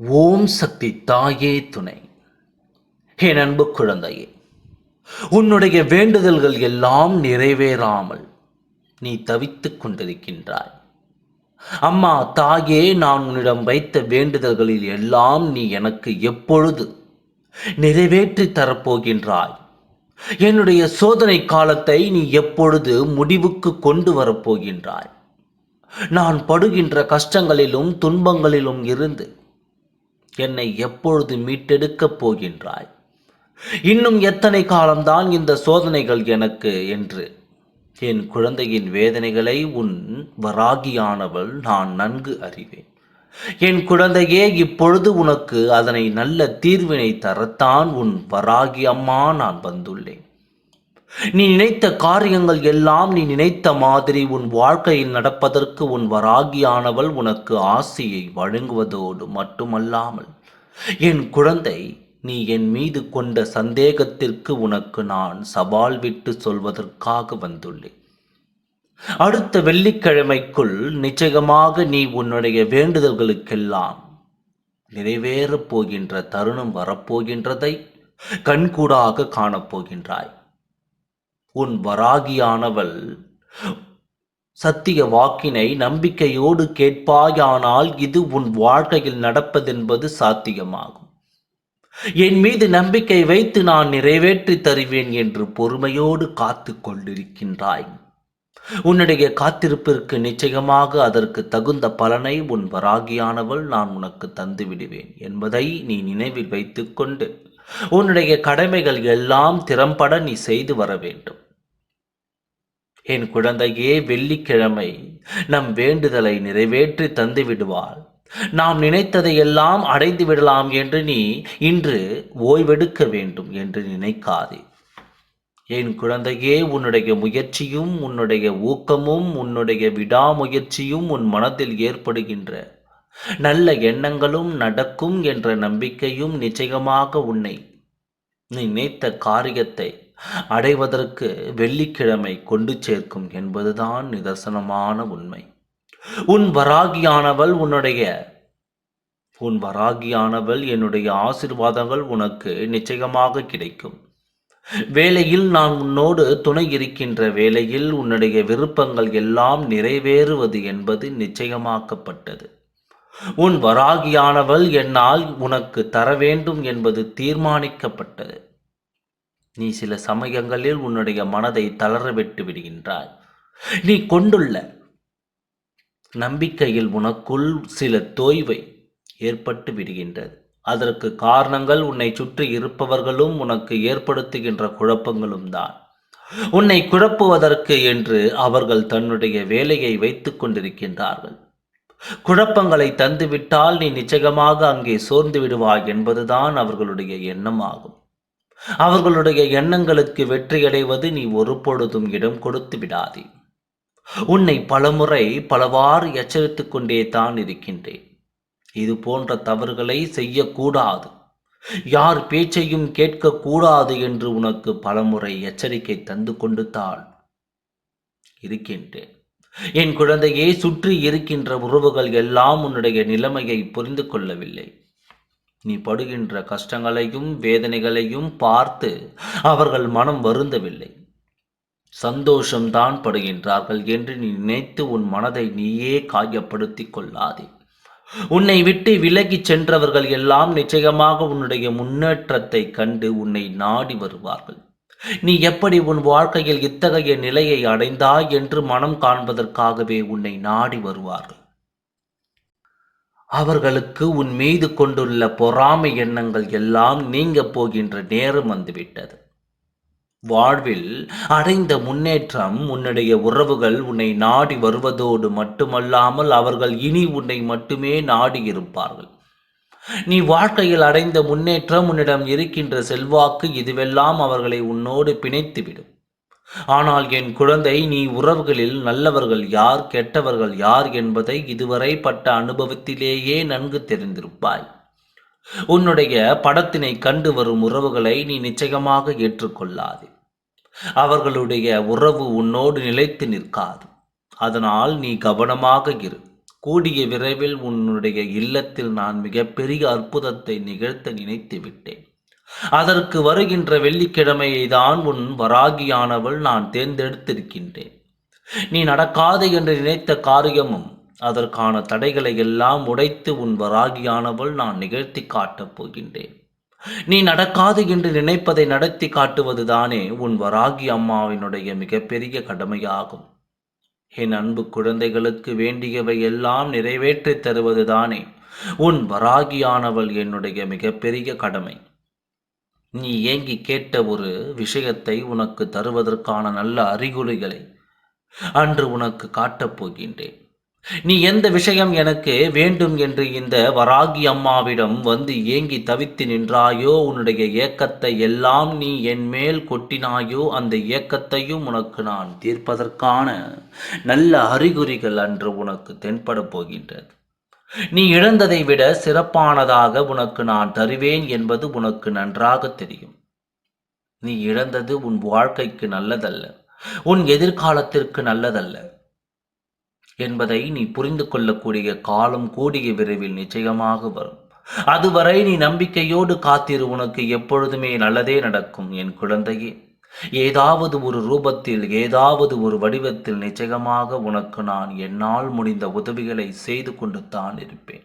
ஓம் சக்தி தாயே துணை. என் அன்பு குழந்தையே உன்னுடைய வேண்டுதல்கள் எல்லாம் நிறைவேறாமல் நீ தவித்துக் கொண்டிருக்கின்றாய். அம்மா தாயே நான் உன்னிடம் வைத்த வேண்டுதல்களில் எல்லாம் நீ எனக்கு எப்பொழுது நிறைவேற்றி தரப்போகின்றாய்? என்னுடைய சோதனை காலத்தை நீ எப்பொழுது முடிவுக்கு கொண்டு வரப்போகின்றாய்? நான் படுகின்ற கஷ்டங்களிலும் துன்பங்களிலும் இருந்து என்னை எப்பொழுது மீட்டெடுக்கப் போகின்றாய்? இன்னும் எத்தனை காலம்தான் இந்த சோதனைகள் எனக்கு? என்று. என் குழந்தையின் வேதனைகளை உன் வராகியானவள் நான் நன்கு அறிவேன். என் குழந்தையே இப்பொழுது உனக்கு அதனை நல்ல தீர்வினை தரத்தான் உன் வராகி அம்மா நான் வந்துள்ளேன். நீ நினைத்த காரியங்கள் எல்லாம் நீ நினைத்த மாதிரி உன் வாழ்க்கையில் நடப்பதற்கு உன் வராகியானவள் உனக்கு ஆசையை வழங்குவதோடு மட்டுமல்லாமல் என் குழந்தை நீ என் மீது கொண்ட சந்தேகத்திற்கு உனக்கு நான் சவால் விட்டு சொல்வதற்காக வந்துள்ளேன். அடுத்த வெள்ளிக்கிழமைக்குள் நிச்சயமாக நீ உன்னுடைய வேண்டுதல்களுக்கெல்லாம் நிறைவேறப் போகின்ற தருணம் வரப்போகின்றதை கண்கூடாக காணப்போகின்றாய் உன் வராகியானவள் சத்திய வாக்கினை நம்பிக்கையோடு கேட்பாயானால் இது உன் வாழ்க்கையில் நடப்பதென்பது சாத்தியமாகும். என் மீது நம்பிக்கை வைத்து நான் நிறைவேற்றி தருவேன் என்று பொறுமையோடு காத்து கொண்டிருக்கின்றாய். உன்னுடைய காத்திருப்பிற்கு நிச்சயமாக அதற்கு தகுந்த பலனை உன் வராகியானவள் நான் உனக்கு தந்து விடுவேன் என்பதை நீ நினைவில் வைத்துக்கொண்டு உன்னுடைய கடமைகள் எல்லாம் திறம்பட நீ செய்து வர வேண்டும். என் குழந்தையே வெள்ளிக்கிழமை நம் வேண்டுதலை நிறைவேற்றி தந்து விடுவாள் நாம் நினைத்ததை எல்லாம் அடைந்து விடலாம் என்று நீ இன்று ஓய்வெடுக்க வேண்டும் என்று நினைக்காதே. என் குழந்தையே உன்னுடைய முயற்சியும் உன்னுடைய ஊக்கமும் உன்னுடைய விடாமுயற்சியும் உன் மனதில் ஏற்படுகின்ற நல்ல எண்ணங்களும் நடக்கும் என்ற நம்பிக்கையும் நிச்சயமாக உன்னை நீ நினைத்த காரியத்தை அடைவதற்கு வெள்ளிக்கிழமை கொண்டு சேர்க்கும் என்பதுதான் நிதர்சனமான உண்மை. உன் வராகியானவள் உன்னுடைய உன் வராகியானவள் என்னுடைய ஆசிர்வாதங்கள் உனக்கு நிச்சயமாக கிடைக்கும். வேலையில் நான் உன்னோடு துணை இருக்கின்ற வேளையில் உன்னுடைய விருப்பங்கள் எல்லாம் நிறைவேறுவது என்பது நிச்சயமாக்கப்பட்டது. உன் வராகியானவள் என்னால் உனக்கு தர வேண்டும் என்பது தீர்மானிக்கப்பட்டது. நீ சில சமயங்களில் உன்னுடைய மனதை தளர விட்டு விடுகின்றாய். நீ கொண்டுள்ள நம்பிக்கையில் உனக்குள் சில தோய்வை ஏற்பட்டு விடுகின்றது. அதற்கு காரணங்கள் உன்னை சுற்றி இருப்பவர்களும் உனக்கு ஏற்படுத்துகின்ற குழப்பங்களும் தான். உன்னை குழப்புவதற்கு என்று அவர்கள் தன்னுடைய வேலையை வைத்துக் கொண்டிருக்கின்றார்கள். குழப்பங்களை தந்துவிட்டால் நீ நிச்சயமாக அங்கே சோர்ந்து விடுவாய் என்பதுதான் அவர்களுடைய எண்ணமாகும். அவர்களுடைய எண்ணங்களுக்கு வெற்றியடைவது நீ ஒரு பொழுதும் இடம் கொடுத்து விடாதே. உன்னை பலமுறை பலவாறு எச்சரித்துக் கொண்டே தான் இருக்கின்றேன். இது போன்ற தவறுகளை செய்யக்கூடாது. யார் பேச்சையும் கேட்கக்கூடாது என்று உனக்கு பலமுறை எச்சரிக்கை தந்து கொண்டு தான் இருக்கின்றேன். என் குழந்தையே சுற்றி இருக்கின்ற உறவுகள் எல்லாம் உன்னுடைய நிலைமையை புரிந்து கொள்ளவில்லை. நீ படுகின்ற கஷ்டங்களையும் வேதனைகளையும் பார்த்து அவர்கள் மனம் வருந்தவில்லை. சந்தோஷம்தான் படுகின்றார்கள் என்று நீ நினைத்து உன் மனதை நீயே காயப்படுத்திக் கொள்ளாதே. உன்னை விட்டு விலகிச் சென்றவர்கள் எல்லாம் நிச்சயமாக உன்னுடைய முன்னேற்றத்தை கண்டு உன்னை நாடி வருவார்கள். நீ எப்படி உன் வாழ்க்கையில் இத்தகைய நிலையை அடைந்தாய் என்று மனம் காண்பதற்காகவே உன்னை நாடி வருவார்கள். அவர்களுக்கு உன் மீது கொண்டுள்ள பொறாமை எண்ணங்கள் எல்லாம் நீங்க போகின்ற நேரம் வந்துவிட்டது. வாழ்வில் அடைந்த முன்னேற்றம் உன்னுடைய உறவுகள் உன்னை நாடி வருவதோடு மட்டுமல்லாமல் அவர்கள் இனி உன்னை மட்டுமே நாடி இருப்பார்கள். நீ வாழ்க்கையில் அடைந்த முன்னேற்றம் உன்னிடம் இருக்கின்ற செல்வாக்கு இதுவெல்லாம் அவர்களை உன்னோடு பிணைத்துவிடும். ஆனால் என் குழந்தை நீ உறவுகளில் நல்லவர்கள் யார் கெட்டவர்கள் யார் என்பதை இதுவரை பட்ட அனுபவத்திலேயே நன்கு தெரிந்திருப்பாய். உன்னுடைய படத்தினை கண்டு வரும் உறவுகளை நீ நிச்சயமாக ஏற்றுக்கொள்ளாது. அவர்களுடைய உறவு உன்னோடு நிலைத்து நிற்காது. அதனால் நீ கவனமாக இரு. கூடிய விரைவில் உன்னுடைய இல்லத்தில் நான் மிகப்பெரிய அற்புதத்தை நிகழ்த்த நினைத்து விட்டேன் அதற்கு வருகின்ற வெள்ளிக்கிழமையை தான் உன் வராகியானவள் நான் தேர்ந்தெடுத்திருக்கின்றேன். நீ நடக்காது என்று நினைத்த காரியமும் அதற்கான தடைகளை எல்லாம் உடைத்து உன் வராகியானவள் நான் நிகழ்த்தி காட்டப் போகின்றேன். நீ நடக்காது என்று நினைப்பதை நடத்தி காட்டுவதுதானே உன் வராகி அம்மாவினுடைய மிகப்பெரிய கடமையாகும். என் அன்பு குழந்தைகளுக்கு வேண்டியவை எல்லாம் நிறைவேற்றித் தருவதுதானே உன் வராகியானவள் என்னுடைய மிகப்பெரிய கடமை. நீ ஏங்கி கேட்ட ஒரு விஷயத்தை உனக்கு தருவதற்கான நல்ல அறிகுறிகளை அன்று உனக்கு காட்டப் போகின்றேன். நீ எந்த விஷயம் எனக்கு வேண்டும் என்று இந்த வராகி அம்மாவிடம் வந்து ஏங்கி தவித்து நின்றாயோ உன்னுடைய ஏக்கத்தை எல்லாம் நீ என் மேல் கொட்டினாயோ அந்த ஏக்கத்தையும் உனக்கு நான் தீர்ப்பதற்கான நல்ல அறிகுறிகள் அன்று உனக்கு தென்பட போகின்றது. நீ இழந்ததை விட சிறப்பானதாக உனக்கு நான் தருவேன் என்பது உனக்கு நன்றாக தெரியும். நீ இழந்தது உன் வாழ்க்கைக்கு நல்லதல்ல உன் எதிர்காலத்திற்கு நல்லதல்ல என்பதை நீ புரிந்து கொள்ளக்கூடிய காலம் கூடிய விரைவில் நிச்சயமாக வரும். அதுவரை நீ நம்பிக்கையோடு காத்திரு உனக்கு எப்பொழுதுமே நல்லதே நடக்கும் என் குழந்தையே. ஏதாவது ஒரு ரூபத்தில் ஏதாவது ஒரு வடிவத்தில் நிச்சயமாக உனக்கு நான் என்னால் முடிந்த உதவிகளை செய்து கொண்டு தான் இருப்பேன்.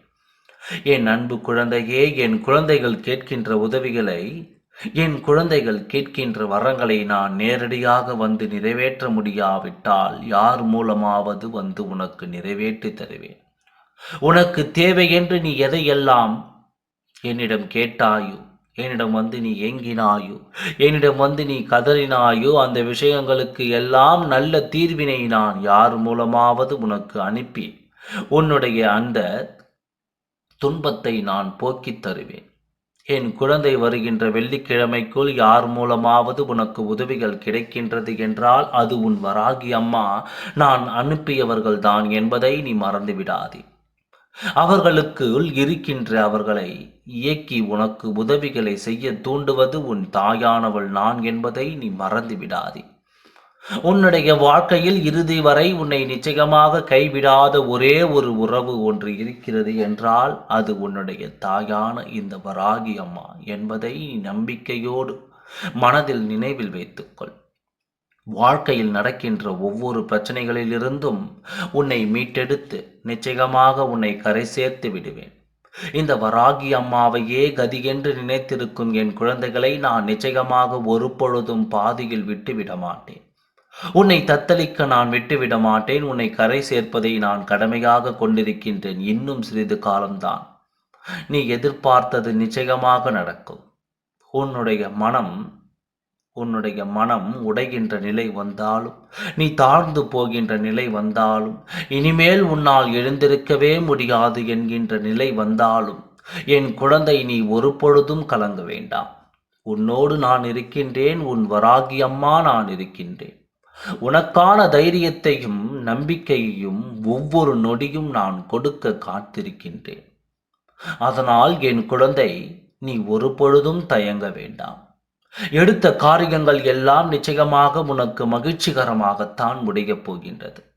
என் அன்பு குழந்தையே என் குழந்தைகள் கேட்கின்ற உதவிகளை என் குழந்தைகள் கேட்கின்ற வரங்களை நான் நேரடியாக வந்து நிறைவேற்ற முடியாவிட்டால் யார் மூலமாவது வந்து உனக்கு நிறைவேற்றி தருவேன். உனக்கு தேவை என்று நீ எதையெல்லாம் என்னிடம் கேட்டாயோ என்னிடம் வந்து நீ ஏங்கினாயோ? என்னிடம் வந்து நீ கதறினாயோ? அந்த விஷயங்களுக்கு எல்லாம் நல்ல தீர்வினை நான் யார் மூலமாவது உனக்கு அனுப்பி உன்னுடைய அந்த துன்பத்தை நான் போக்கித் தருவேன். என் குழந்தை வருகின்ற வெள்ளிக்கிழமைக்குள் யார் மூலமாவது உனக்கு உதவிகள் கிடைக்கின்றது என்றால் அது உன் வராகி அம்மா. நான் அனுப்பியவர்கள்தான் என்பதை நீ மறந்து விடாதே அவர்களுக்குள் இருக்கின்ற அவர்களை இயக்கி உனக்கு உதவிகளை செய்ய தூண்டுவது உன் தாயானவள் நான் என்பதை நீ மறந்து விடாதே உன்னுடைய வாழ்க்கையில் இறுதி வரை உன்னை நிச்சயமாக கைவிடாத ஒரே ஒரு உறவு ஒன்று இருக்கிறது என்றால் அது உன்னுடைய தாயான இந்த வராகி அம்மா என்பதை நீ நம்பிக்கையோடு மனதில் நினைவில் வைத்துக்கொள். வாழ்க்கையில் நடக்கின்ற ஒவ்வொரு பிரச்சனைகளிலிருந்தும் உன்னை மீட்டெடுத்து நிச்சயமாக உன்னை கரை சேர்த்து விடுவேன். இந்த வராகி அம்மாவையே கதி என்று நினைத்திருக்கும் என் குழந்தைகளை நான் நிச்சயமாக ஒரு பொழுதும் பாதியில் விட்டு விட மாட்டேன். உன்னை தத்தளிக்க நான் விட்டுவிட மாட்டேன். உன்னை கரை சேர்ப்பதை நான் கடமையாக கொண்டிருக்கின்றேன். இன்னும் சிறிது காலம்தான். நீ எதிர்பார்த்தது நிச்சயமாக நடக்கும். உன்னுடைய மனம் உன்னுடைய மனம் உடைகின்ற நிலை வந்தாலும் நீ தாழ்ந்து போகின்ற நிலை வந்தாலும் இனிமேல் உன்னால் எழுந்திருக்கவே முடியாது என்கின்ற நிலை வந்தாலும் என் குழந்தை நீ ஒரு பொழுதும் கலங்க வேண்டாம். உன்னோடு நான் இருக்கின்றேன் உன் வராகி அம்மா நான் இருக்கின்றேன். உனக்கான தைரியத்தையும் நம்பிக்கையையும் ஒவ்வொரு நொடியும் நான் கொடுக்க காத்திருக்கின்றேன். அதனால் என் குழந்தை நீ ஒரு பொழுதும் தயங்க வேண்டாம். எடுத்த காரியங்கள் எல்லாம் நிச்சயமாக உனக்கு மகிழ்ச்சிகரமாகத்தான் முடியப் போகின்றது.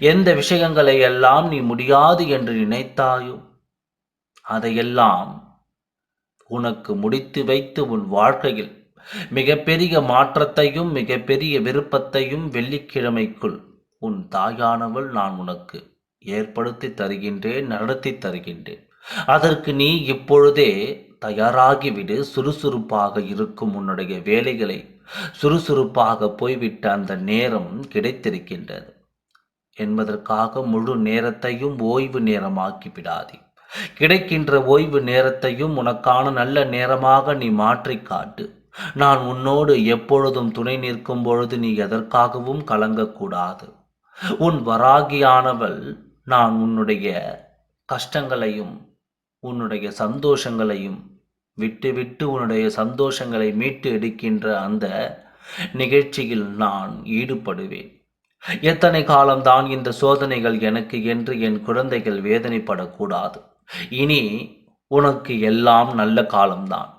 எந்த விஷயங்களை எல்லாம் நீ முடியாது என்று நினைத்தாயோ அதையெல்லாம் உனக்கு முடித்து வைத்து உன் வாழ்க்கையில் மிகப்பெரிய மாற்றத்தையும் மிகப்பெரிய விருப்பத்தையும் வெள்ளிக்கிழமைக்குள் உன் தாயானவள் நான் உனக்கு ஏற்படுத்தி தருகின்றேன் நடத்தி தருகின்றேன். அதற்கு நீ இப்பொழுதே தயாராகிவிடு சுறுசுறுப்பாக இருக்கும் உன்னுடைய வேலைகளை. சுறுசுறுப்பாக போய்விட்ட அந்த நேரம் கிடைத்திருக்கின்றது. என்பதற்காக முழு நேரத்தையும் ஓய்வு நேரமாக்கி விடாதே. கிடைக்கின்ற ஓய்வு நேரத்தையும் உனக்கான நல்ல நேரமாக நீ மாற்றி காட்டு. நான் உன்னோடு எப்பொழுதும் துணை நிற்கும் பொழுது நீ எதற்காகவும் கலங்கக்கூடாது. உன் வராகியானவள் நான் உன்னுடைய கஷ்டங்களையும் உன்னுடைய சந்தோஷங்களையும் விட்டு விட்டு உன்னுடைய சந்தோஷங்களை மீட்டு எடுக்கின்ற அந்த நிகழ்ச்சியில் நான் ஈடுபடுவேன். எத்தனை காலம்தான் இந்த சோதனைகள் எனக்கு என்று என் குழந்தைகள் வேதனைப்படக்கூடாது. இனி உனக்கு எல்லாம் நல்ல காலம்தான்.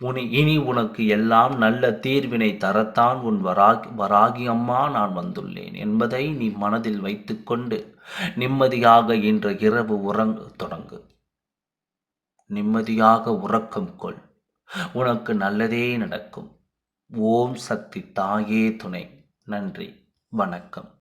உனி இனி உனக்கு எல்லாம் நல்ல தீர்வினை தரத்தான் உன் வராகி வராகி அம்மா நான் வந்துள்ளேன் என்பதை நீ மனதில் வைத்துக்கொண்டு நிம்மதியாக இன்று இரவு உறங்க தொடங்கு. நிம்மதியாக உறக்கம் கொள். உனக்கு நல்லதே நடக்கும். ஓம் சக்தி தாயே துணை. நன்றி. வணக்கம்.